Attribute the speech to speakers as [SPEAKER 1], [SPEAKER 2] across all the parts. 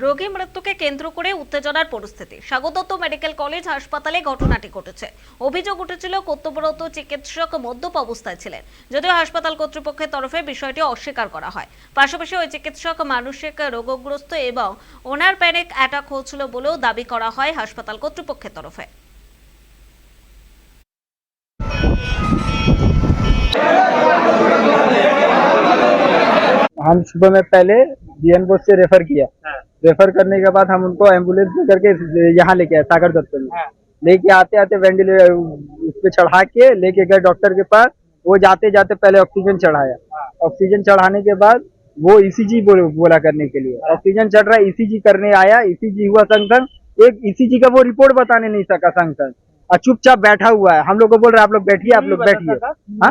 [SPEAKER 1] রোগী মৃত্যুকে কেন্দ্র করে উত্তেজনার পরিস্থিতি। স্বাগতত্ব মেডিকেল কলেজ হাসপাতালে ঘটনাটি ঘটেছে। অভিযোগ উঠেছিল, কর্তব্যরত চিকিৎসক মদ্যপ অবস্থায় ছিলেন। যদিও হাসপাতাল কর্তৃপক্ষের তরফে বিষয়টি অস্বীকার করা হয়। পাশাপাশি ওই চিকিৎসক মানসিক রোগগ্রস্ত এবং ওনার প্যানিক অ্যাটাক হয়েছিল বলেও দাবি করা হয় হাসপাতাল কর্তৃপক্ষের তরফে।
[SPEAKER 2] हम सुबह में पहले बीएन बोस से रेफर किया। रेफर करने के बाद हम उनको एंबुलेंस में करके यहाँ लेके आए सागर दफ्तर में। लेके आते आते वेंटिलेटर उस पर चढ़ा के लेके गए डॉक्टर के पास। वो जाते जाते पहले ऑक्सीजन चढ़ाया। ऑक्सीजन चढ़ाने के बाद वो ईसीजी बोल, बोला करने के लिए। ऑक्सीजन चढ़ रहा है ईसीजी करने आया। ईसीजी हुआ संग संग एक ईसीजी का वो रिपोर्ट बताने नहीं सका संग संग और चुपचाप बैठा हुआ है हम लोग को बोल रहे हैं आप लोग बैठिए आप लोग बैठिए हाँ?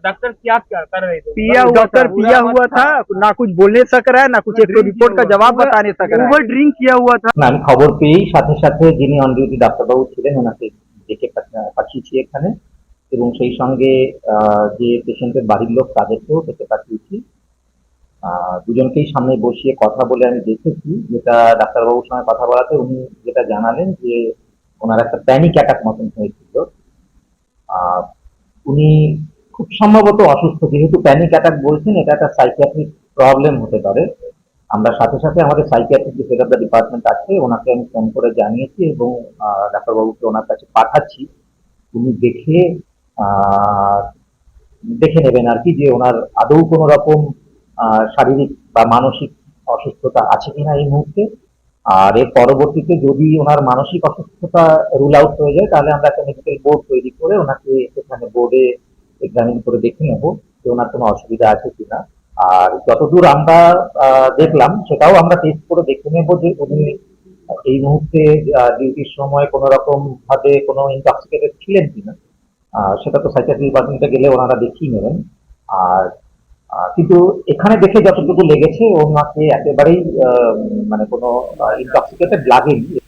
[SPEAKER 3] डॉक्टर क्या क्या कर रहे थे
[SPEAKER 2] पिया हुआ डॉक्टर पिया हुआ था ना कुछ बोलने सक रहा है ना कुछ एक रिपोर्ट का जवाब बता नहीं सक रहा है ड्रिंक किया हुआ था
[SPEAKER 4] না আমি খবর পেয়েই সাথে সাথে যিনি অন ডিউটি ডাক্তারবাবু ছিলেন ওনাকে ডেকে পাঠা- পাঠিয়েছি এখানে এবং সেই সঙ্গে আহ, যে পেশেন্টের বাড়ির লোক তাদেরকেও ডেকে পাঠিয়েছি আহ, দুজনকেই সামনে বসিয়ে কথা বলে আমি দেখেছি যেটা ডাক্তারবাবুর সঙ্গে কথা বলাতে উনি যেটা জানালেন যে ওনার একটা প্যানিক অ্যাটাক মতন হয়েছিল। উনি খুব সম্ভবত অসুস্থ, যেহেতু প্যানিক অ্যাটাক বলছেন, এটা একটা সাইকিয়াট্রিক প্রবলেম হতে পারে। আমরা সাথে সাথে আমাদের সাইকিয়াট্রিক যে দ্য ডিপার্টমেন্ট আছে, ওনাকে আমি ফোন করে জানিয়েছি এবং ডাক্তারবাবুকে ওনার কাছে পাঠাচ্ছি। উনি দেখে দেখে নেবেন আর কি যে ওনার আদৌ কোনো রকম শারীরিক বা মানসিক অসুস্থতা আছে কিনা এই মুহূর্তে। আর এর পরবর্তীতে যদি ওনার মানসিক অসুস্থতা রুল আউট হয়ে যায়, তাহলে আমরা একটা মেডিকেল বোর্ড তৈরি করে ওনাকে সেখানে বোর্ডে এক্সামিন করে দেখে নেব যে ওনার কোনো অসুবিধা আছে কিনা। আর যতদূর আমরা দেখলাম, সেটাও আমরা টেস্ট করে দেখে নেব যে উনি এই মুহূর্তে ডিউটির সময় কোনো রকম ভাবে কোনো ইনটক্সিকেটেড ছিলেন কিনা। সেটা তো সাইকিয়াট্রি ডিপার্টমেন্টে গেলে ওনারা দেখিয়ে নেবেন। আর কিন্তু এখানে দেখে যতটুকু লেগেছে ওনাকে একেবারেই মানে কোনো ইনটক্সিকেটেড লাগেনি।